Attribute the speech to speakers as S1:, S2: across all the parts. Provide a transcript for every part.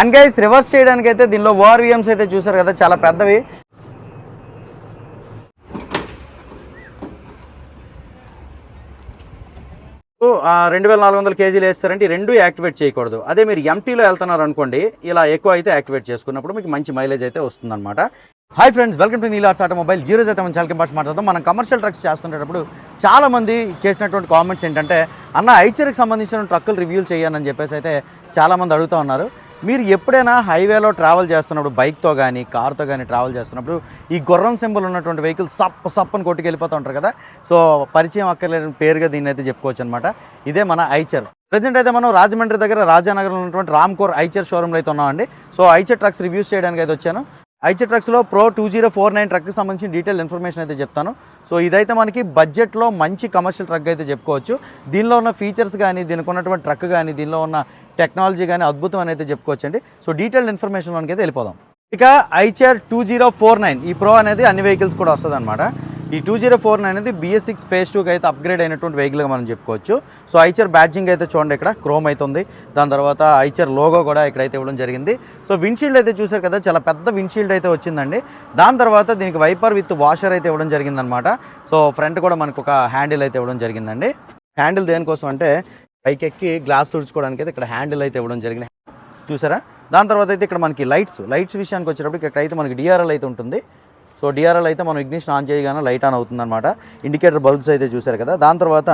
S1: And guys reverse చేయడానికి అయితే దీనిలో ఓఆర్విఎమ్స్ అయితే చూసారు కదా చాలా పెద్దవి. రెండు వేల నాలుగు వందల కేజీలు వేస్తారంటే ఈ రెండు యాక్టివేట్ చేయకూడదు. అదే మీరు ఎంటీలో వెళ్తున్నారు అనుకోండి ఇలా ఎక్కువ అయితే యాక్టివేట్ చేసుకున్నప్పుడు మీకు మంచి మైలేజ్ అయితే వస్తుందన్నమాట. Hi friends welcome to Neelars automobile ఈ రోజు అయితే మనం చాలా పాటు మాట్లాడదాం. మనం కమర్షియల్ ట్రక్స్ చేస్తుంటప్పుడు చాలామంది చేసినటువంటి కామెంట్స్ ఏంటంటే అన్న ఐచర్కి సంబంధించిన ట్రక్కులు రివ్యూలు చేయనని చెప్పేసి అయితే చాలా మంది అడుగుతూ ఉన్నారు. మీరు ఎప్పుడైనా హైవేలో ట్రావెల్ చేస్తున్నప్పుడు బైక్తో కానీ కార్తో కానీ ట్రావెల్ చేస్తున్నప్పుడు ఈ గుర్రం సింబల్ ఉన్నటువంటి వెహికల్ సప్ సప్పని కొట్టుకెళ్ళిపోతూ ఉంటారు కదా? సో పరిచయం అక్కర్లేని పేరుగా దీన్ని అయితే చెప్పుకోవచ్చు అనమాట ఇదే మన ఐచర్ ప్రజెంట్ అయితే మనం రాజమండ్రి దగ్గర రాజానగర్లో ఉన్నటువంటి రామ్కోర్ ఐచర్ షోరూమ్లో అయితే ఉన్నామండి. సో ఐచర్ ట్రక్స్ రివ్యూస్ చేయడానికి అయితే వచ్చాను. Aichi ట్రక్స్లో pro two zero four nine ట్రక్కి సంబంధించిన డీటెయిల్ ఇన్ఫర్మేషన్ అయితే చెప్తాను. సో ఇదైతే మనకి బడ్జెట్లో మంచి కమర్షియల్ ట్రక్ అయితే చెప్పుకోవచ్చు. దీనిలో ఉన్న ఫీచర్స్ కానీ దీనికి ఉన్నటువంటి ట్రక్ కానీ దీనిలో ఉన్న టెక్నాలజీ కానీ అద్భుతం అని అయితే చెప్పుకోవచ్చు అండి సో డీటెయిల్ ఇన్ఫర్మేషన్ మనకి అయితే వెళ్ళిపోదాం. ఇక Eicher two zero four nine ఈ ప్రో అనేది అన్ని వెహికల్స్ కూడా వస్తుంది అనమాట ఈ టూ జీరో ఫోర్ నైన్ అనేది బిఎస్ సిక్స్ ఫేస్ టూకి అయితే అప్గ్రేడ్ అయినటువంటి వెహికల్గా మనం చెప్పుకోవచ్చు. సో ఐచర్ బ్యాడ్జింగ్ అయితే చూడండి ఇక్కడ క్రోమ్ అవుతుంది దాని తర్వాత ఐచర్ లోగో కూడా ఇక్కడైతే ఇవ్వడం జరిగింది. సో విండ్షీల్డ్ అయితే చూసారు కదా చాలా పెద్ద విండ్షీల్డ్ అయితే వచ్చిందండి. దాని తర్వాత దీనికి వైపర్ విత్ వాషర్ అయితే ఇవ్వడం జరిగిందనమాట సో ఫ్రంట్ కూడా మనకు ఒక హ్యాండిల్ అయితే ఇవ్వడం జరిగిందండి. హ్యాండిల్ దేనికోసం అంటే పైకెక్కి గ్లాస్ తుడుచుకోవడానికి అయితే ఇక్కడ హ్యాండిల్ అయితే ఇవ్వడం జరిగింది. చూసారా? దాని తర్వాత అయితే ఇక్కడ మనకి లైట్స్ లైట్స్ విషయానికి వచ్చేటప్పుడు ఇక్కడ అయితే మనకి డిఆర్ఎల్ అయితే ఉంటుంది. సో డిఆర్ఎల్ అయితే మనం ఇగ్నిషన్ ఆన్ చేయగానే లైట్ ఆన్ అవుతుంది అనమాట ఇండికేటర్ బల్బ్స్ అయితే చూసారు కదా. దాని తర్వాత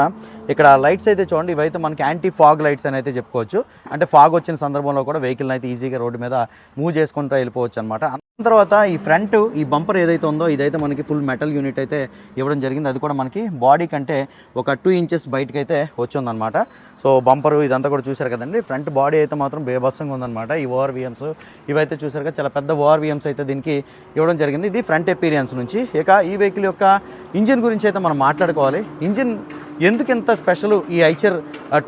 S1: ఇక్కడ లైట్స్ అయితే చూడండి ఇవైతే మనకి యాంటీ ఫాగ్ లైట్స్ అని అయితే చెప్పుకోవచ్చు. అంటే ఫాగ్ వచ్చిన సందర్భంలో కూడా వెహికల్ అయితే ఈజీగా రోడ్డు మీద మూవ్ చేసుకుంటూ వెళ్ళిపోవచ్చు అనమాట దాని తర్వాత ఈ ఫ్రంట్ ఈ బంపర్ ఏదైతే ఉందో ఇదైతే మనకి ఫుల్ మెటల్ యూనిట్ అయితే ఇవ్వడం జరిగింది. అది కూడా మనకి బాడీ కంటే ఒక టూ ఇంచెస్ బయటకి అయితే వచ్చిందనమాట సో బంపర్ ఇదంతా కూడా చూసారు కదండి. ఫ్రంట్ బాడీ అయితే మాత్రం బేభత్సంగా ఉందన్నమాట. ఈ ఓఆర్విఎమ్స్ ఇవైతే చూసారు కదా చాలా పెద్ద ఓఆర్విఎమ్స్ అయితే దీనికి ఇవ్వడం జరిగింది. ఇది ఫ్రంట్ ఎపీరియన్స్ నుంచి. ఇక ఈ వెహికల్ యొక్క ఇంజిన్ గురించి అయితే మనం మాట్లాడుకోవాలి. ఇంజిన్ ఎందుకు ఇంత స్పెషల్ ఈ Eicher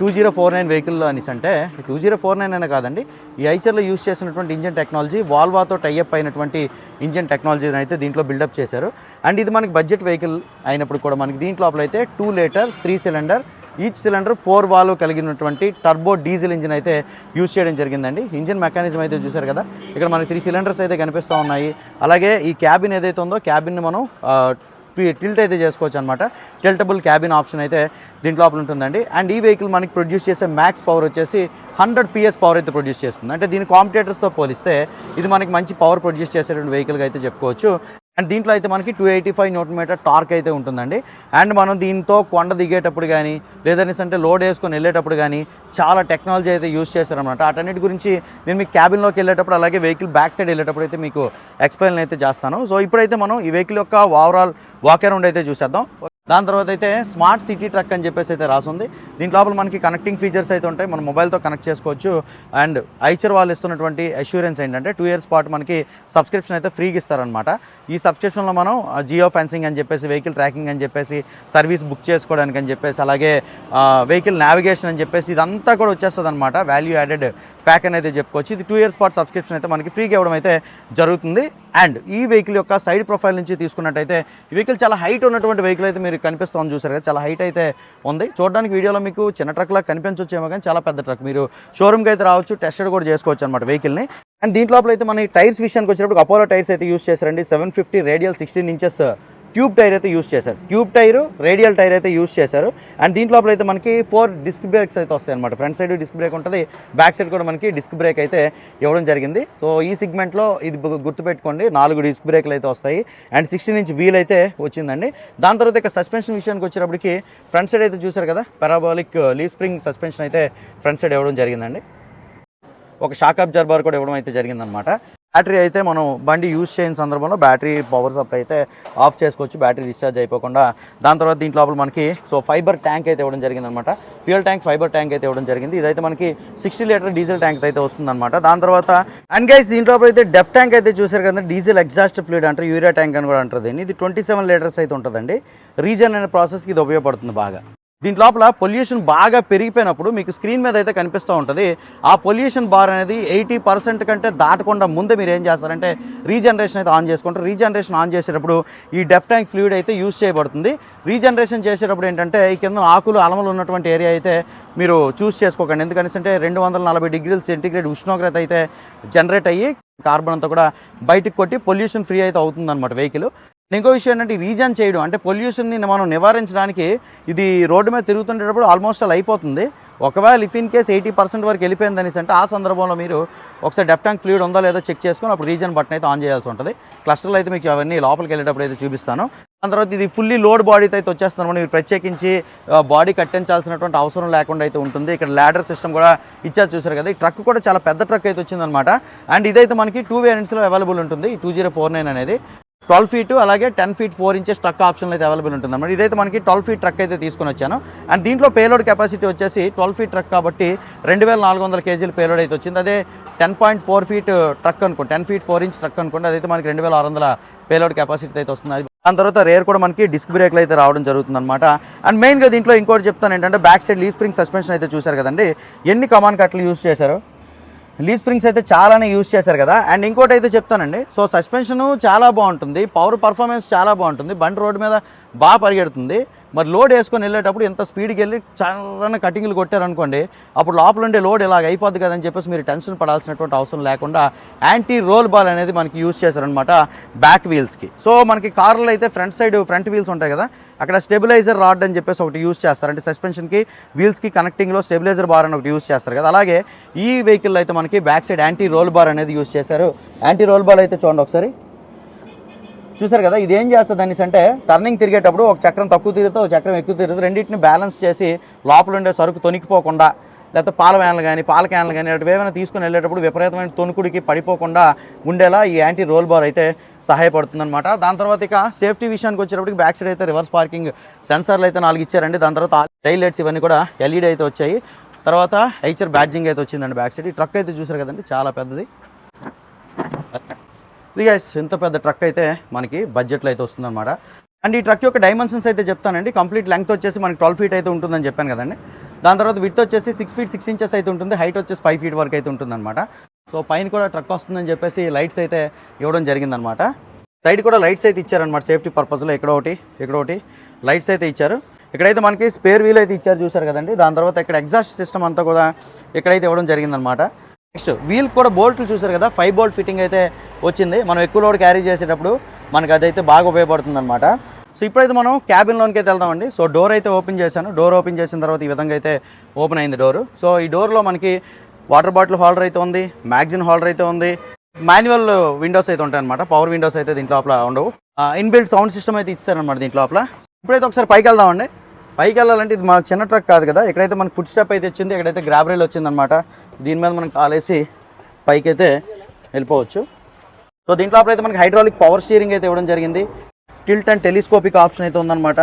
S1: two zero four nine vehicle అనేసి అంటే టూ జీరో ఫోర్ నైన్ అనే కాదండి. ఈ ఐచర్లో యూస్ చేసినటువంటి ఇంజిన్ టెక్నాలజీ వాల్వాతో టైఅప్ అయినటువంటి ఇంజిన్ టెక్నాలజీని అయితే దీంట్లో బిల్డప్ చేశారు. అండ్ ఇది మనకి బడ్జెట్ వెహికల్ అయినప్పుడు కూడా మనకి దీంట్లో అయితే two litre three cylinder each cylinder four valve కలిగినటువంటి టర్బో డీజిల్ ఇంజిన్ అయితే యూజ్ చేయడం జరిగిందండి. ఇంజిన్ మెకానిజం అయితే చూసారు కదా. ఇక్కడ మనకి త్రీ సిలిండర్స్ అయితే కనిపిస్తూ ఉన్నాయి. అలాగే ఈ క్యాబిన్ ఏదైతే ఉందో క్యాబిన్ మనం టిల్ట్ అయితే చేసుకోవచ్చు అనమాట టిల్టబుల్ క్యాబిన్ ఆప్షన్ అయితే దీంట్లో ఉంటుందండి. అండ్ ఈ వెహికల్ మనకి ప్రొడ్యూస్ చేసే మ్యాక్స్ పవర్ వచ్చేసి హండ్రెడ్ పిఎస్ పవర్ అయితే ప్రొడ్యూస్ చేస్తుంది. అంటే దీని కాంపిటేటర్స్తో పోలిస్తే ఇది మనకి మంచి పవర్ ప్రొడ్యూస్ చేసేటువంటి వెహికల్గా అయితే చెప్పుకోవచ్చు. అండ్ దీంట్లో అయితే మనకి two eighty five newton metre torque అయితే ఉంటుందండి. అండ్ మనం దీంతో కొండ దిగేటప్పుడు కానీ లేదనేసి అంటే లోడ్ వేసుకొని వెళ్ళేటప్పుడు కానీ చాలా టెక్నాలజీ అయితే యూస్ చేశారనమాట అటన్నిటి గురించి నేను మీకు క్యాబిన్లోకి వెళ్ళేటప్పుడు అలాగే వెహికల్ బ్యాక్ సైడ్ వెళ్ళేటప్పుడు అయితే మీకు ఎక్స్ప్లెయిన్ అయితే చేస్తాను. సో ఇప్పుడైతే మనం ఈ వెహికల్ యొక్క ఓవరాల్ వాక్ అరౌండ్ అయితే చూసేద్దాం. దాని తర్వాత అయితే స్మార్ట్ సిటీ ట్రక్ అని చెప్పేసి అయితే రాసుంది. దీని లోపల మనకి కనెక్టింగ్ ఫీచర్స్ అయితే ఉంటాయి. మన మొబైల్తో కనెక్ట్ చేసుకోవచ్చు. అండ్ ఐచర్ వాళ్ళు ఇస్తున్నటువంటి అష్యూరెన్స్ ఏంటంటే టూ ఇయర్స్ పాటు మనకి సబ్స్క్రిప్షన్ అయితే ఫ్రీగా ఇస్తారనమాట ఈ సబ్స్క్రిప్షన్లో మనం జియో ఫెన్సింగ్ అని చెప్పేసి వెహికల్ ట్రాకింగ్ అని చెప్పేసి సర్వీస్ బుక్ చేసుకోవడానికి అని చెప్పేసి అలాగే వెహికల్ నావిగేషన్ అని చెప్పేసి ఇదంతా కూడా వచ్చేస్తుంది అనమాట వాల్యూ యాడెడ్ ప్యాక్ అనేది చెప్పుకోవచ్చు. ఇది టూ ఇయర్స్ పాటు సబ్స్క్రిప్షన్ అయితే మనకి ఫ్రీగా ఇవ్వడం అయితే జరుగుతుంది. అండ్ ఈ వెహికల్ యొక్క సైడ్ ప్రొఫైల్ నుంచి తీసుకున్నట్టయితే ఈ వెహికల్ చాలా హైట్ ఉన్నటువంటి వెహికల్ అయితే మీరు కనిపిస్తుంది చూసారు కదా చాలా హైట్ అయితే ఉంది. చూడడానికి వీడియోలో మీకు చిన్న ట్రక్ లాగా కనిపించొచ్చేమో కానీ చాలా పెద్ద ట్రక్ మీరు షోరూమ్కి అయితే రావచ్చు టెస్టెడ్ కూడా చేసుకోవచ్చు అనమాట వెహికల్ని అండ్ దీంట్లో అయితే మన టైర్స్ విషయానికి వచ్చినప్పుడు అపోలో టైర్స్ అయితే యూస్ చేశారండి. Seven fifty radial sixteen inches tube tyre అయితే యూస్ చేశారు. ట్యూబ్ టైర్ రేడియల్ టైర్ అయితే యూస్ చేశారు. అండ్ దీంట్లో అయితే మనకి ఫోర్ డిస్క్ బ్రేక్స్ అయితే వస్తాయి అనమాట ఫ్రంట్ సైడ్ డిస్క్ బ్రేక్ ఉంటుంది బ్యాక్ సైడ్ కూడా మనకి డిస్క్ బ్రేక్ అయితే ఇవ్వడం జరిగింది. సో ఈ సిగ్మెంట్లో ఇది గుర్తుపెట్టుకోండి నాలుగు డిస్క్ బ్రేక్లు అయితే వస్తాయి. అండ్ సిక్స్టీన్ ఇంచ్ వీల్ అయితే వచ్చిందండి. దాని తర్వాత ఇక సస్పెన్షన్ విషయానికి వచ్చేటప్పటికి ఫ్రంట్ సైడ్ అయితే చూసారు కదా పెరాబాలిక్ లీవ్ స్ప్రింగ్ సస్పెన్షన్ అయితే ఫ్రంట్ సైడ్ ఇవ్వడం జరిగిందండి. ఒక షాక్ అబ్జర్బర్ కూడా ఇవ్వడం అయితే జరిగిందనమాట బ్యాటరీ అయితే మనం బండి యూజ్ చేయని సందర్భంలో బ్యాటరీ పవర్ సప్లై అయితే ఆఫ్ చేసుకోవచ్చు బ్యాటరీ డిశ్చార్జ్ అయిపోకుండా. దాని తర్వాత దీంట్లో లోపల మనకి సో ఫైబర్ ట్యాంక్ అయితే ఇవ్వడం జరిగిందనమాట. ఫ్యూయల్ ట్యాంక్ ఫైబర్ ట్యాంక్ అయితే ఇవ్వడం జరిగింది. ఇదైతే మనకి సిక్స్టీ లీటర్ డీజిల్ ట్యాంక్ అయితే వస్తుందన్నమాట దాని తర్వాత అండ్ గైస్ దీంట్లో అయితే డెఫ్ ట్యాంక్ అయితే చూసారు కదా డీజిల్ ఎగ్జాస్ట్ ఫ్లూయిడ్ అంటారు యూరియా ట్యాంక్ అని కూడా అంటారు దీన్ని. ఇది ట్వంటీ సెవెన్ లీటర్స్ అయితే ఉంటుందండి. రీజన్ అనే ప్రాసెస్కి ఇది ఉపయోగపడుతుంది బాగా. దీంట్ లోపల పొల్యూషన్ బాగా పెరిగిపోయినప్పుడు మీకు స్క్రీన్ మీద అయితే కనిపిస్తూ ఉంటుంది. ఆ పొల్యూషన్ బార్ అనేది ఎయిటీ పర్సెంట్ కంటే దాటకుండా ముందే మీరు ఏం చేస్తారంటే రీజనరేషన్ అయితే ఆన్ చేసుకుంటారు. రీజనరేషన్ ఆన్ చేసేటప్పుడు ఈ డెఫ్ ట్యాంక్ ఫ్లూయిడ్ అయితే యూజ్ చేయబడుతుంది. రీజనరేషన్ చేసేటప్పుడు ఏంటంటే ఈ కింద ఆకులు అలమలు ఉన్నటువంటి ఏరియా అయితే మీరు చూస్ చేసుకోకండి. ఎందుకంటే అంటే రెండు వందల నలభై డిగ్రీల సెంటిగ్రేడ్ ఉష్ణోగ్రత అయితే జనరేట్ అయ్యి కార్బన్ అంతా కూడా బయటకు కొట్టి పొల్యూషన్ ఫ్రీ అయితే అవుతుంది అనమాట వెహికల్. ఇంకో విషయం ఏంటంటే రీజన్ చేయడం అంటే పొల్యూషన్ని మనం నివారించడానికి ఇది రోడ్డు మీద తిరుగుతుండేటప్పుడు ఆల్మోస్ట్ అలా అయిపోతుంది. ఒకవేళ if in case eighty percent వరకు వెళ్ళిపోయింది అనేసి అంటే ఆ సందర్భంలో మీరు ఒకసారి డెఫ్ ట్యాంక్ ఫ్లూయిడ్ ఉందో లేదో చెక్ చేసుకొని అప్పుడు రీజన్ బటన్ అయితే ఆన్ చేయాల్సి ఉంటుంది. క్లస్టర్లు అయితే మీకు అవన్నీ లోపలికి వెళ్ళేటప్పుడు అయితే చూపిస్తాను. దాని తర్వాత ఇది ఫుల్లీ లోడ్ బాడీతో అయితే వచ్చేస్తున్నాం మీరు ప్రత్యేకించి బాడీ కట్టించాల్సినటువంటి అవసరం లేకుండా అయితే ఉంటుంది. ఇక్కడ ల్యాడర్ సిస్టమ్ కూడా ఇచ్చారు చూసారు కదా. ఈ ట్రక్ కూడా చాలా పెద్ద ట్రక్ అయితే వచ్చిందనమాట అండ్ ఇదైతే మనకి టూ వేరియంట్స్లో అవైలబుల్ ఉంటుంది. ఈ టూ జీరో ఫోర్ నైన్ అనేది. ట్వెల్వ్ ఫీట్ అలాగే ten feet four inches truck option అయితే అవైలబుల్ ఉంటుంది అన్నమాట ఇదైతే మనకి ట్వెల్వ్ ఫీట్ ట్రక్ అయితే తీసుకొని వచ్చాను. అండ్ దీంట్లో పేలోడ్ కెపాసిటీ వచ్చేసి ట్వెల్వ్ ఫీట్ ట్రక్ కాబట్టి రెండు వేల నాలుగు వందల కేజీల పేలోడ్ అయితే వచ్చింది. అదే ten point four feet truck అనుకోండి ten feet four inch truck అనుకోండి అదైతే మనకి రెండు వేల ఆరు వందల పేలోడ్ కెపాసిటీ అయితే వస్తుంది. దాని తర్వాత రేర్ కూడా మనకి డిస్క్ బ్రేక్లు అయితే రావడం జరుగుతుంది అనమాట అండ్ మెయిన్గా దీంట్లో ఇంకోటి చెప్తాను ఏంటంటే back side leaf spring suspension అయితే చూశారు కదండి. ఎన్ని కమాన్ కట్లు యూజ్ చేశారు? లీ స్ప్రింగ్స్ అయితే చాలానే యూజ్ చేశారు కదా. అండ్ ఇంకోటి అయితే చెప్తానండి. సో సస్పెన్షన్ చాలా బాగుంటుంది. పవర్ పర్ఫార్మెన్స్ చాలా బాగుంటుంది. బండి రోడ్డు మీద బాగా పరిగెడుతుంది. మరి లోడ్ వేసుకొని వెళ్ళేటప్పుడు ఎంత స్పీడ్కి వెళ్ళి చాలా కటింగ్లు కొట్టారనుకోండి అప్పుడు లోపల ఉండే లోడ్ ఇలాగ అయిపోద్ది కదని చెప్పేసి మీరు టెన్షన్ పడాల్సినటువంటి అవసరం లేకుండా యాంటీ రోల్ బాల్ అనేది మనకి యూజ్ చేశారనమాట బ్యాక్ వీల్స్కి. సో మనకి కార్లో అయితే ఫ్రంట్ సైడ్ ఫ్రంట్ వీల్స్ ఉంటాయి కదా అక్కడ స్టెబిలైజర్ రాడ్ అని చెప్పేసి ఒకటి యూజ్ చేస్తారు. అంటే సస్పెన్షన్కి వీల్స్కి కనెక్టింగ్లో స్టెబిలైజర్ బార్ అని ఒకటి యూజ్ చేస్తారు కదా అలాగే ఈ వెహికల్లో అయితే మనకి back side anti roll bar అనేది యూజ్ చేశారు. యాంటీ రోల్ బాల్ అయితే చూడండి ఒకసారి. చూసారు కదా ఇది ఏం చేస్తుంది అనేసి అంటే టర్నింగ్ తిరిగేటప్పుడు ఒక చక్రం తక్కువ తీరుతో ఒక చక్రం ఎక్కువ తిరుగుతుంది రెండింటిని బ్యాలెన్స్ చేసి లోపల ఉండే సరుకు తొనికిపోకుండా లేకపోతే పాల వ్యాన్లు కానీ పాల క్యాన్లు కానీ అటు ఏమైనా తీసుకుని వెళ్ళేటప్పుడు విపరీతమైన తొనుకుడికి పడిపోకుండా ఉండేలా ఈ యాంటీ రోల్ బార్ అయితే సహాయపడుతుందన్నమాట. దాని తర్వాత ఇక సేఫ్టీ విషయానికి వచ్చేటప్పటికి బ్యాక్ సైడ్ అయితే రివర్స్ పార్కింగ్ సెన్సార్లు అయితే నాలుగు ఇచ్చారండి. దాని తర్వాత టైల్ లైట్స్ ఇవన్నీ కూడా ఎల్ఈడి అయితే వచ్చాయి. తర్వాత హైచర్ బ్యాడ్జింగ్ అయితే వచ్చిందండి బ్యాక్ సైడ్ ఈ ట్రక్ అయితే చూసారు కదండి చాలా పెద్దది. ఇది గైస్ పెద్ద ట్రక్ అయితే మనకి బడ్జెట్లో అయితే వస్తుందన్నమాట. అండ్ ఈ ట్రక్ యొక్క డైమెన్షన్స్ అయితే చెప్తానండి. కంప్లీట్ లెంగ్త్ వచ్చేసి మనకి ట్వెల్వ్ ఫీట్ అయితే ఉంటుందని చెప్పాను కదండి. దాని తర్వాత విత్ వచ్చేసి సిక్స్ ఫీట్ సిక్స్ ఇంచెస్ అయితే ఉంటుంది. హైట్ వచ్చేసి ఫైవ్ ఫీట్ వరకు అయితే ఉంటుందన్నమాట. సో పైన కూడా ట్రక్ వస్తుందని చెప్పేసి లైట్స్ అయితే ఇవ్వడం జరిగిందనమాట సైడ్ కూడా లైట్స్ అయితే ఇచ్చారనమాట సేఫ్టీ పర్పస్లో ఇక్కడ ఒకటి ఇక్కడ ఒకటి లైట్స్ అయితే ఇచ్చారు. ఇక్కడైతే మనకి స్పేర్ వీల్ అయితే ఇచ్చారు చూసారు కదండి. దాని తర్వాత ఇక్కడ ఎగ్జాస్ట్ సిస్టమ్ అంతా కూడా ఇక్కడైతే ఇవ్వడం జరిగిందనమాట నెక్స్ట్ వీల్ కూడా బోల్ట్లు చూసారు కదా? ఫైవ్ బోల్ట్ ఫిట్టింగ్ అయితే వచ్చింది. మనం ఎక్కువ లోడ్ క్యారీ చేసేటప్పుడు మనకి అదైతే బాగా ఉపయోగపడుతుంది అనమాట సో ఇప్పుడైతే మనం క్యాబిన్లోనికి అయితే వెళ్దామండి. సో డోర్ అయితే ఓపెన్ చేశాను. డోర్ ఓపెన్ చేసిన తర్వాత ఈ విధంగా అయితే ఓపెన్ అయింది డోరు సో ఈ డోర్లో మనకి వాటర్ బాటిల్ హోల్డర్ అయితే ఉంది మ్యాగజిన్ హోల్డర్ అయితే ఉంది మాన్యువల్ విండోస్ అయితే ఉంటాయి అనమాట పవర్ విండోస్ అయితే దీంట్లో లోపల ఉండవు. ఇన్బిల్ట్ సౌండ్ సిస్టమ్ అయితే ఇచ్చారనమాట దీంట్లో లోపల ఇప్పుడైతే ఒకసారి పైకి వెళ్దామండి. పైకి వెళ్ళాలంటే ఇది మన చిన్న ట్రక్ కాదు కదా. ఇక్కడైతే మనకు ఫుడ్ స్టెప్ అయితే వచ్చింది ఇక్కడైతే గ్రాబరీలు వచ్చిందనమాట దీని మీద మనం కాలేసి పైకి అయితే వెళ్ళిపోవచ్చు. సో దీంట్లో అయితే మనకి హైడ్రాలిక్ పవర్ స్టీరింగ్ అయితే ఇవ్వడం జరిగింది. టిల్ట్ అండ్ టెలిస్కోపిక్ ఆప్షన్ అయితే ఉందన్నమాట.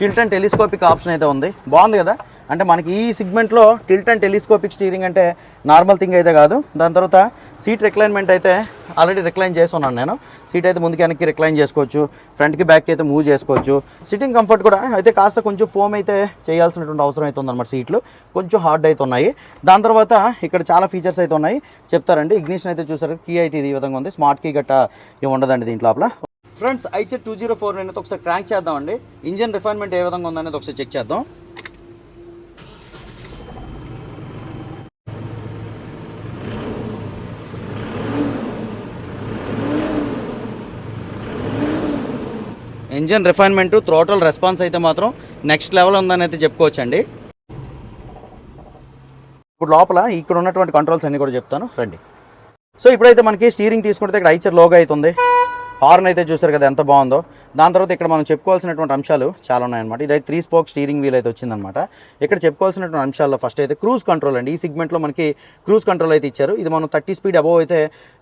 S1: టిల్ట్ అండ్ టెలిస్కోపిక్ ఆప్షన్ అయితే ఉంది. బాగుంది కదా? అంటే మనకి ఈ సిగ్మెంట్లో టిల్ట్ అండ్ టెలిస్కోపిక్ స్టీరింగ్ అంటే నార్మల్ థింగ్ అయితే కాదు. దాని తర్వాత సీట్ రిక్లైన్మెంట్ అయితే ఆల్రెడీ రిక్లైన్ చేస్తున్నాను నేను. సీట్ అయితే ముందుకి వెనక్కి రిక్లైన్ చేసుకోవచ్చు. ఫ్రంట్కి బ్యాక్కి అయితే మూవ్ చేసుకోవచ్చు. సిట్టింగ్ కంఫర్ట్ కూడా అయితే కాస్త కొంచెం ఫోమ్ అయితే చేయాల్సినటువంటి అవసరం అయితే ఉందన్నమాట సీట్లు కొంచెం హార్డ్ అయితే ఉన్నాయి. దాని తర్వాత ఇక్కడ చాలా ఫీచర్స్ అయితే ఉన్నాయి. చెప్తారండి. ఇగ్నిషన్ అయితే చూసారు. కీ అయితే ఇది ఈ విధంగా ఉంది. స్మార్ట్ కీ గట్ట ఏమి ఉండదండి దీంట్లో లోపల. Friends Eicher two zero four అనేది ఒకసారి క్రాంక్ చేద్దామండి. ఇంజన్ రిఫైన్మెంట్ ఏ విధంగా ఉందనేది ఒకసారి చెక్ చేద్దాం. ఇంజన్ రిఫైన్మెంట్ థ్రోటల్ రెస్పాన్స్ అయితే మాత్రం నెక్స్ట్ లెవెల్ ఉందని అయితే చెప్పుకోవచ్చండి. ఇప్పుడు లోపల ఇక్కడ ఉన్నటువంటి కంట్రోల్స్ అన్ని కూడా చెప్తాను. రండి. సో ఇప్పుడైతే మనకి స్టీరింగ్ తీసుకుంటే ఇక్కడ ఐచర్ లోగా అవుతుంది. హార్న్ అయితే చూసారు కదా ఎంత బాగుందో. దాని తర్వాత ఇక్కడ మనం చెప్పుకోవాల్సినటువంటి అంశాలు చాలా ఉన్నాయన్నమాట. ఇదైతే త్రీ స్పోక్ స్టీరింగ్ వీల్ అయితే వచ్చిందనమాట ఇక్కడ చెప్పుకోవాల్సినటువంటి అంశాల్లో ఫస్ట్ అయితే క్రూజ్ కంట్రోల్ అండి. ఈ సిగ్మెంట్లో మనకి క్రూజ్ కంట్రోల్ అయితే ఇచ్చారు. ఇది మనం థర్టీ స్పీడ్ అబోవ్ అయితే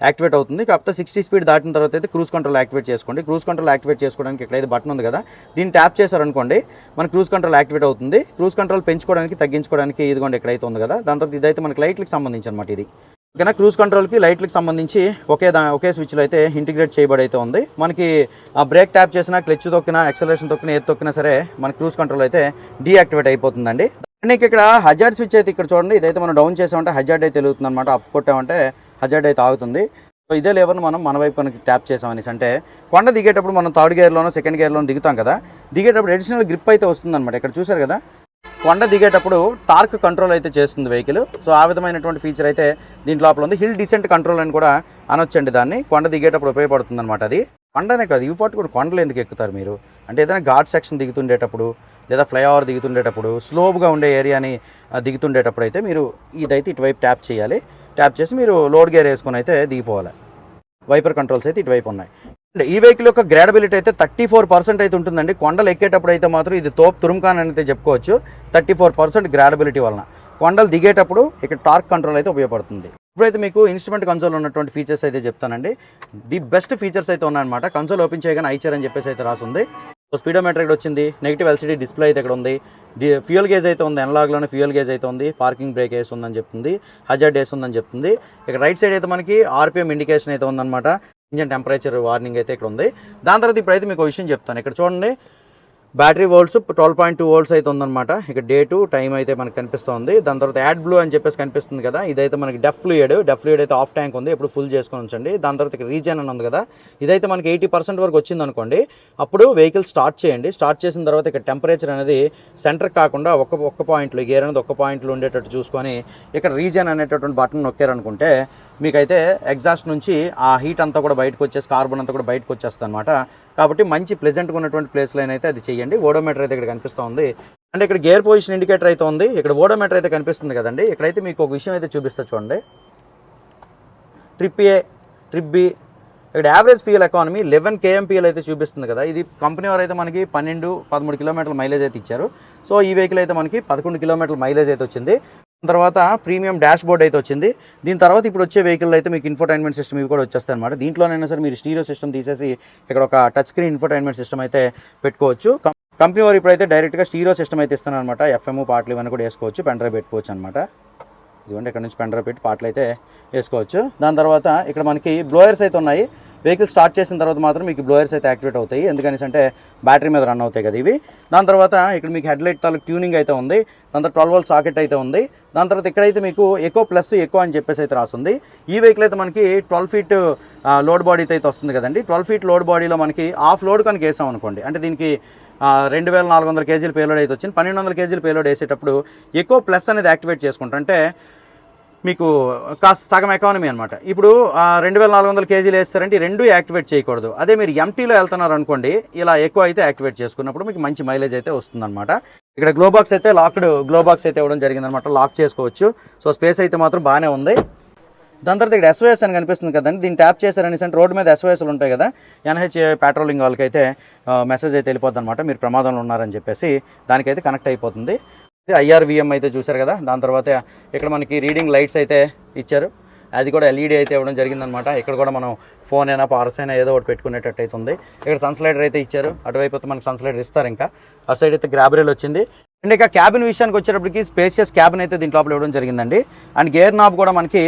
S1: యాక్టివేట్ అవుతుంది. కాకపోతే సిక్స్టీ స్పీడ్ దాటిన తర్వాత అయితే క్రూజ్ కంట్రోల్ యాక్టివేట్ చేసుకోండి. క్రూజ్ కంట్రోల్ యాక్టివేట్ చేసుకోవడానికి ఇక్కడైతే బటన్ ఉంది కదా. దీన్ని ట్యాప్ చేశారనుకోండి మన క్రూజ్ కంట్రోల్ యాక్టివేట్ అవుతుంది. క్రూజ్ కంట్రోల్ పెంచుకోవడానికి తగ్గించుకోవడానికి ఇదిగోండి ఇక్కడైతే ఉంది కదా. దాని తర్వాత ఇదైతే మనకి లైట్లకు సంబంధించి అనమాట ఇది. ఓకేనా క్రూజ్ కంట్రోల్కి లైట్లకు సంబంధించి ఒకే దా ఒకే స్విచ్లో అయితే ఇంటిగ్రేట్ చేయబడి అయితే ఉంది. మనకి ఆ బ్రేక్ ట్యాప్ చేసినా క్లచ్ తొక్కినా ఎక్సలేషన్ తొక్కినా ఏది తొక్కినా సరే మన క్రూజ్ కంట్రోల్ అయితే డీయాక్టివేట్ అయిపోతుందండి. నీకు ఇక్కడ హజార్డ్ స్విచ్ అయితే ఇక్కడ చూడండి ఇదైతే మనం డౌన్ చేసామంటే హజార్డ్ అయితే వెలుగుతుంది అనమాట అప్ కొట్టామంటే హజార్డ్ అయితే ఆగుతుంది. సో ఇదే లేవర్ని మనం మన వైపు కనుక ట్యాప్ చేసామనేసి అంటే కొండ దిగేటప్పుడు మనం థర్డ్ గేర్లోనో సెకండ్ గేర్లోనో దిగుతాం కదా. దిగేటప్పుడు అడిషనల్ గ్రిప్ అయితే వస్తుందన్నమాట. ఇక్కడ చూసారు కదా? కొండ దిగేటప్పుడు టార్క్ కంట్రోల్ అయితే చేస్తుంది వెహికల్. సో ఆ విధమైనటువంటి ఫీచర్ అయితే దీని లోపల ఉంది. హిల్ డిసెంట్ కంట్రోల్ అని కూడా అనొచ్చండి దాన్ని. కొండ దిగేటప్పుడు ఉపయోగపడుతుంది అనమాట అది. కొండనే కాదు ఇవి పాటు కూడా కొండలు ఎందుకు ఎక్కుతారు మీరు? అంటే ఏదైనా ఘాట్ సెక్షన్ దిగుతుండేటప్పుడు లేదా ఫ్లైఓవర్ దిగుతుండేటప్పుడు స్లోబ్గా ఉండే ఏరియాని దిగుతుండేటప్పుడు అయితే మీరు ఇదైతే ఇటువైపు ట్యాప్ చేయాలి. ట్యాప్ చేసి మీరు లోడ్ గేర్ వేసుకొని అయితే దిగిపోవాలి. వైపర్ కంట్రోల్స్ అయితే ఇటువైపు ఉన్నాయి. ఈ వెహికల్ యొక్క గ్రాడబిలిటీ అయితే థర్టీ ఫోర్ పర్సెంట్ అయితే ఉంటుందండి. కొండలు ఎక్కేటప్పుడు అయితే మాత్రం ఇది తోపు తురుముకాన్ అని అయితే చెప్పుకోవచ్చు. థర్టీ ఫోర్ పర్సెంట్ గ్రాడబిలిటీ వలన. కొండలు దిగేటప్పుడు ఇక్కడ టార్క్ కంట్రోల్ అయితే ఉపయోగపడుతుంది. ఇప్పుడైతే మీకు ఇన్స్ట్రుమెంట్ కన్సోల్ ఉన్నటువంటి ఫీచర్స్ అయితే చెప్తానండి. ది బెస్ట్ ఫీచర్స్ అయితే ఉన్నాయన్నమాట. కన్సోల్ ఓపెన్ చేయగానే ఐచర్ అని చెప్పేసి అయితే రాసింది. స్పీడోమీటర్ ఇక్కడ వచ్చింది. నెగిటివ్ ఎల్సీడీ డిస్ప్లే అయితే ఇక్కడ ఉంది. ఫ్యూయల్ గేజ్ అయితే ఉంది. ఎనలాగ్లోనే ఫ్యూయల్ గేజ్ అయితే ఉంది. పార్కింగ్ బ్రేక్ వేసి ఉందని చెప్తుంది. హజార్డ్ వేసి ఉందని చెప్తుంది. ఇక్కడ రైట్ సైడ్ అయితే మనకి ఆర్పిఎం ఇండికేషన్ అయితే ఉందన్నమాట. ఇంజన్ టెంపరేచర్ వార్నింగ్ అయితే ఇక్కడ ఉంది. దాని తర్వాత ఇప్పుడైతే మీకు విషయం చెప్తాను. ఇక్కడ చూడండి battery volts twelve point two volts అయితే ఉందన్నమాట. ఇక డే టు టైం అయితే మనకు కనిపిస్తుంది. దాని తర్వాత యాడ్ బ్లూ అని చెప్పేసి కనిపిస్తుంది కదా ఇదైతే మనకి డెఫ్ ఫ్లూయిడ్ డెఫ్ ఫ్లూయిడ్ అయితే ఆఫ్ ట్యాంక్ ఉంది. ఇప్పుడు ఫుల్ చేసుకొని ఉంచండి. దాని తర్వాత ఇక్కడ రీజన్ అని ఉంది కదా ఇదైతే మనకి ఎయిటీ పర్సెంట్ వరకు వచ్చింది అనుకోండి. అప్పుడు వెహికల్ స్టార్ట్ చేయండి. స్టార్ట్ చేసిన తర్వాత ఇక్కడ టెంపరేచర్ అనేది సెంటర్ కాకుండా ఒక్క ఒక్క పాయింట్లో గేర్ అనేది ఒక్క పాయింట్లో ఉండేటట్టు చూసుకొని ఇక్కడ రీజన్ అనేటటువంటి బటన్ నొక్కారనుకుంటే మీకైతే ఎగ్జాస్ట్ నుంచి ఆ హీట్ అంతా కూడా బయటకు వచ్చేసి కార్బన్ అంతా కూడా బయటకు వచ్చేస్తుంది అనమాట కాబట్టి మంచి ప్లెజెంట్గా ఉన్నటువంటి ప్లేస్లో అయితే అది చేయండి. ఓడోమీటర్ అయితే ఇక్కడ కనిపిస్తుంది అంటే ఇక్కడ గేర్ పొజిషన్ ఇండికేటర్ అయితే ఉంది. ఇక్కడ ఓడోమీటర్ అయితే కనిపిస్తుంది కదండి. ఇక్కడైతే మీకు ఒక విషయం అయితే చూపిస్తా చూడండి. ట్రిప్ ఏ ట్రిప్ బి ఇక్కడ average fuel economy eleven KMPL అయితే చూపిస్తుంది కదా. ఇది కంపెనీ వారు అయితే మనకి పన్నెండు పదమూడు కిలోమీటర్ల మైలేజ్ అయితే ఇచ్చారు. సో ఈ వెహికల్ అయితే మనకి పదకొండు కిలోమీటర్ల మైలేజ్ అయితే వచ్చింది. తర్వాత ప్రీమియం డాష్ బోర్డ్ అయితే వచ్చింది. దీని తర్వాత ఇప్పుడు వచ్చే వెహికల్ అయితే మీకు ఇన్ఫర్టైన్మెంట్ సిస్టమ్ ఇవి కూడా వచ్చేస్తాయి అనమాట దీంట్లోనైనా సరే మీరు స్టీరియో సిస్టమ్ తీసేసి ఇక్కడ ఒక టచ్ స్క్రీన్ ఇన్ఫర్టైన్మెంట్ సిస్టమ్ అయితే పెట్టుకోవచ్చు. కంపెనీ వారు ఇప్పుడైతే డైరెక్ట్గా స్టీరియో సిస్టమ్ అయితే ఇస్తాను అనమాట ఎఫ్ఎం పాటలు ఇవన్నీ కూడా వేసుకోవచ్చు పెండ్రైవ్ పెట్టుకోవచ్చు అనమాట ఇదిగోండి ఇక్కడ నుంచి పెండ్రైవ్ పెట్టి పాటలు అయితే వేసుకోవచ్చు. దాని తర్వాత ఇక్కడ మనకి బ్లోయర్స్ అయితే ఉన్నాయి. వెహికల్ స్టార్ట్ చేసిన తర్వాత మాత్రం మీకు బ్లోయర్స్ అయితే యాక్టివేట్ అవుతాయి. ఎందుకని అంటే బ్యాటరీ మీద రన్ అవుతాయి కదా ఇవి. దాని తర్వాత ఇక్కడ మీకు హెడ్లైట్ తాలూకు ట్యూనింగ్ అయితే ఉంది. దాని తర్వాత ట్వెల్వ్ వోల్ట్ సాకెట్ అయితే ఉంది. దాని తర్వాత ఇక్కడైతే మీకు ఎక్కువ ప్లస్ ఎక్కువ అని చెప్పేసి అయితే రాస్తుంది ఈ వెహికల్ అయితే మనకి ట్వెల్వ్ ఫీట్ లోడ్ బాడీతో అయితే వస్తుంది కదండి. ట్వెల్వ్ ఫీట్ లోడ్ బాడీలో మనకి హాఫ్ లోడ్ కనుక వేసాం అనుకోండి. అంటే దీనికి రెండు వేల నాలుగు వందల కేజీల పేలోడ్ అయితే వచ్చింది. పన్నెండు వందల కేజీల పేలోడ్ వేసేటప్పుడు ఎక్కువ ప్లస్ అనేది యాక్టివేట్ చేసుకుంటాం అంటే మీకు కాస్త సగం ఎకానమీ అనమాట ఇప్పుడు రెండు వేల నాలుగు వందల కేజీలు వేస్తారంటే ఈ రెండు యాక్టివేట్ చేయకూడదు. అదే మీరు ఎంటీలో వెళ్తున్నారు అనుకోండి ఇలా ఎక్కువ అయితే యాక్టివేట్ చేసుకున్నప్పుడు మీకు మంచి మైలేజ్ అయితే వస్తుందన్నమాట. ఇక్కడ గ్లోబాక్స్ అయితే లాక్డ్ గ్లోబాక్స్ అయితే ఇవ్వడం జరిగిందనమాట లాక్ చేసుకోవచ్చు. సో స్పేస్ అయితే మాత్రం బాగానే ఉంది. దాని తర్వాత ఇక్కడ ఎస్ఓఎస్ అని కనిపిస్తుంది కదండి. దీన్ని ట్యాప్ చేశారనేసి అంటే రోడ్డు మీద ఎస్ఓఎస్లు ఉంటాయి కదా. ఎన్హెచ్ పెట్రోలింగ్ వాళ్ళకైతే మెసేజ్ అయితే వెళ్ళిపోద్ది అనమాట మీరు ప్రమాదంలో ఉన్నారని చెప్పేసి దానికైతే కనెక్ట్ అయిపోతుంది. ఐఆర్విఎం అయితే చూశారు కదా. దాని తర్వాత ఇక్కడ మనకి రీడింగ్ లైట్స్ అయితే ఇచ్చారు. అది కూడా ఎల్ఈడి అయితే ఇవ్వడం జరిగిందనమాట ఇక్కడ కూడా మనం ఫోన్ అయినా పార్స్ అయినా ఏదో ఒకటి పెట్టుకునేటట్టు అయితే ఉంది ఇక్కడ సన్స్లైడర్ అయితే ఇచ్చారు. అటువైపు అయితే మనకి సన్స్లైడర్ ఇస్తారు ఇంకా. అటు సైడ్ అయితే గ్రాబరీలు వచ్చింది. అండ్ ఇక క్యాబిన్ విషయానికి వచ్చేటప్పటికి స్పేసియస్ క్యాబిన్ అయితే దీంట్లో లోపల ఇవ్వడం జరిగిందండి. అండ్ గేర్ నాబ్ కూడా మనకి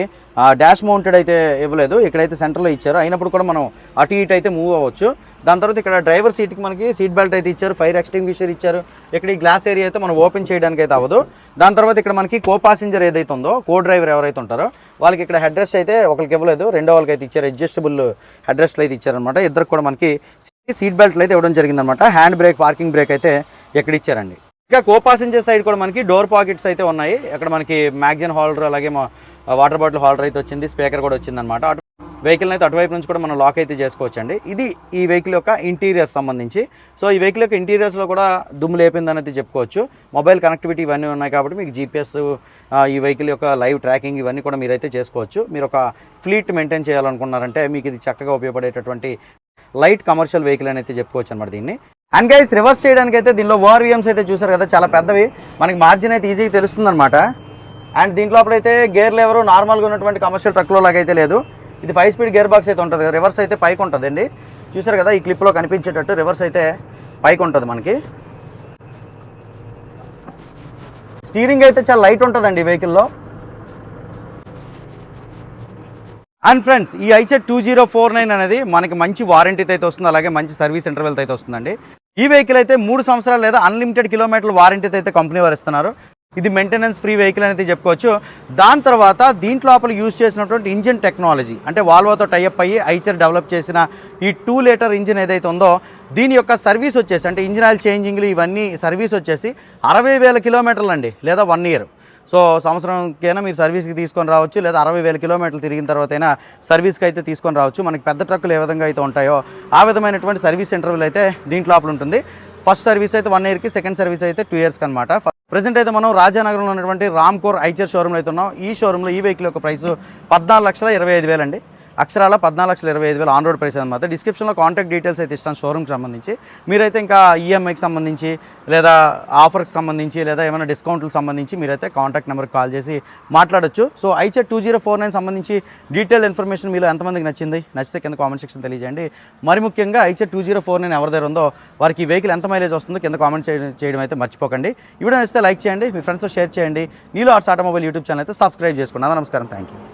S1: డాష్ మౌంటెడ్ అయితే ఇవ్వలేదు. ఇక్కడైతే సెంటర్లో ఇచ్చారు. అయినప్పుడు కూడా మనం అటు ఇటు అయితే మూవ్ అవ్వచ్చు. దాని తర్వాత ఇక్కడ డ్రైవర్ సీట్కి మనకి సీట్ బెల్ట్ అయితే ఇచ్చారు. ఫైర్ ఎక్స్టింగ్విషర్ ఇచ్చారు. ఇక్కడ ఈ గ్లాస్ ఏరియా అయితే మనం ఓపెన్ చేయడానికి అయితే అవ్వదు. దాని తర్వాత ఇక్కడ మనకి కో పాసింజర్ ఏదైతే ఉందో కో డ్రైవర్ ఎవరైతే ఉంటారో వాళ్ళకి ఇక్కడ హెడ్ రెస్ట్ అయితే ఒకరికి ఇవ్వలేదు. రెండో వాళ్ళకి అయితే ఇచ్చారు. అడ్జస్టబుల్ హెడ్ రెస్ట్లు అయితే ఇచ్చారనమాట ఇద్దరికి కూడా మనకి సీట్ బెల్ట్లు అయితే ఇవ్వడం జరిగిందనమాట హ్యాండ్ బ్రేక్ పార్కింగ్ బ్రేక్ అయితే ఎక్కడ ఇచ్చారండి. ఇంకా కో పాసింజర్ సైడ్ కూడా మనకి డోర్ పాకెట్స్ అయితే ఉన్నాయి. అక్కడ మనకి మ్యాగజైన్ హోల్డర్ అలాగే మా వాటర్ బాటిల్ హోల్డర్ అయితే వచ్చింది. స్పీకర్ కూడా వచ్చిందనమాట అటు వెహికల్ అయితే అటువైపు నుంచి కూడా మనం లాక్ అయితే చేసుకోవచ్చండి. ఇది ఈ వెహికల్ యొక్క ఇంటీరియర్స్ సంబంధించి. సో ఈ వెహికల్ యొక్క ఇంటీరియర్స్లో కూడా దుమ్ము లేపిందని అయితే చెప్పుకోవచ్చు. మొబైల్ కనెక్టివిటీ ఇవన్నీ ఉన్నాయి కాబట్టి మీకు జీపీఎస్ ఈ వెహికల్ యొక్క లైవ్ ట్రాకింగ్ ఇవన్నీ కూడా మీరైతే చేసుకోవచ్చు. మీరు ఒక ఫ్లీట్ మెయింటైన్ చేయాలనుకున్నారంటే మీకు ఇది చక్కగా ఉపయోగపడేటటువంటి లైట్ కమర్షియల్ వెహికల్ అని అయితే చెప్పుకోవచ్చు అనమాట దీన్ని. అండ్ గైస్ రివర్స్ చేయడానికి అయితే దీనిలో ఓఆర్విఎమ్స్ అయితే చూసారు కదా చాలా పెద్దవి. మనకి మార్జిన్ అయితే ఈజీగా తెలుస్తుంది అనమాట అండ్ దీంట్లో అప్పుడైతే గేర్ లెవరు నార్మల్గా ఉన్నటువంటి కమర్షియల్ ట్రక్లో లాగా అయితే లేదు. ఇది ఫైవ్ స్పీడ్ గేర్ బాక్స్ అయితే ఉంటుంది కదా రివర్స్ అయితే పైకి ఉంటుందండి. చూసారు కదా ఈ క్లిప్లో కనిపించేటట్టు రివర్స్ అయితే పైకి ఉంటుంది మనకి. స్టీరింగ్ అయితే చాలా లైట్ ఉంటుందండి ఈ వెహికల్లో అండ్ ఫ్రెండ్స్ ఈ Eicher two zero four nine అనేది మనకి మంచి వారంటీతో అయితే వస్తుంది అలాగే మంచి సర్వీస్ ఇంటర్వెల్తో అయితే వస్తుందండి. ఈ వెహికల్ అయితే మూడు సంవత్సరాలు లేదా అన్లిమిటెడ్ కిలోమీటర్ల వారంటీతో అయితే కంపెనీ వారు ఇస్తున్నారు. ఇది మెయింటెనెన్స్ ఫ్రీ వెహికల్ అనేది చెప్పుకోవచ్చు. దాని తర్వాత దీంట్లో లోపల యూజ్ చేసినటువంటి ఇంజిన్ టెక్నాలజీ అంటే వాల్వోతో టైఅప్ అయ్యి ఐచర్ డెవలప్ చేసిన ఈ టూ లీటర్ ఇంజిన్ ఏదైతే ఉందో దీని యొక్క సర్వీస్ వచ్చేసి అంటే ఇంజిన్ ఆయిల్ చేంజింగ్లు ఇవన్నీ సర్వీస్ వచ్చేసి అరవై వేల కిలోమీటర్లు అండి లేదా వన్ ఇయర్ సో సంవత్సరంకైనా మీరు సర్వీస్కి తీసుకొని రావచ్చు లేదా అరవై వేల కిలోమీటర్లు తిరిగిన తర్వాత అయినా సర్వీస్కి అయితే తీసుకొని రావచ్చు. మనకి పెద్ద ట్రక్కులు ఏ విధంగా అయితే ఉంటాయో ఆ విధమైనటువంటి సర్వీస్ ఇంటర్వ్యూలు అయితే దీంట్లో లోపల ఉంటుంది. ఫస్ట్ సర్వీస్ అయితే వన్ ఇయర్కి సెకండ్ సర్వీస్ అయితే టూ ఇయర్స్కి అనమాట ప్రజెంట్ అయితే మనం రాజానగరంలో ఉన్నటువంటి రామ్కోర్ ఐచర్ షోరూమ్లో అయితే ఉన్నాం. ఈ షోరూంలో ఈ వెహికల్ యొక్క ప్రైస్ పద్నాలుగు లక్షల ఇరవై ఐదు వేలు అండి అక్షరాల పద్నాలుగు లక్షల ఇరవై ఐదు వేలు ఆన్ రోడ్ ప్రైస్ అనమాట డిస్క్రిప్షన్లో కాంటాక్ట్ డీటెయిల్స్ అయితే ఇస్తాను షోరూమ్కి సంబంధించి. మీరైతే ఇంకా ఈఎంఐకి సంబంధించి లేదా ఆఫర్కి సంబంధించి లేదా ఏమైనా డిస్కౌంట్లకు సంబంధించి మీరైతే కాంటాక్ట్ నెంబర్కి కాల్ చేసి మాట్లాడొచ్చు. So Eicher two zero four nine సంబంధించి డీటెయిల్ ఇన్ఫర్మేషన్ మీలో ఎంతమందికి నచ్చింది? నచ్చితే కింద కామెంట్ సెక్షన్ తెలియజేయండి. మరి ముఖ్యంగా Eicher two zero four nine ఎవరి దగ్గర ఉందో వారికి ఈ వెహికల్ ఎంత మైలేజ్ వస్తుందో కింద కామెంట్ చేయడం అయితే మర్చిపోకండి. ఈ వీడియో నచ్చితే లైక్ చేయండి మీ ఫ్రెండ్స్తో షేర్ చేయండి. నీలో ఆర్ట్స్ ఆటోమొబైల్ యూట్యూబ్ ఛానల్ అయితే సబ్స్క్రైబ్ చేసుకోండి. నమస్కారం. Thank you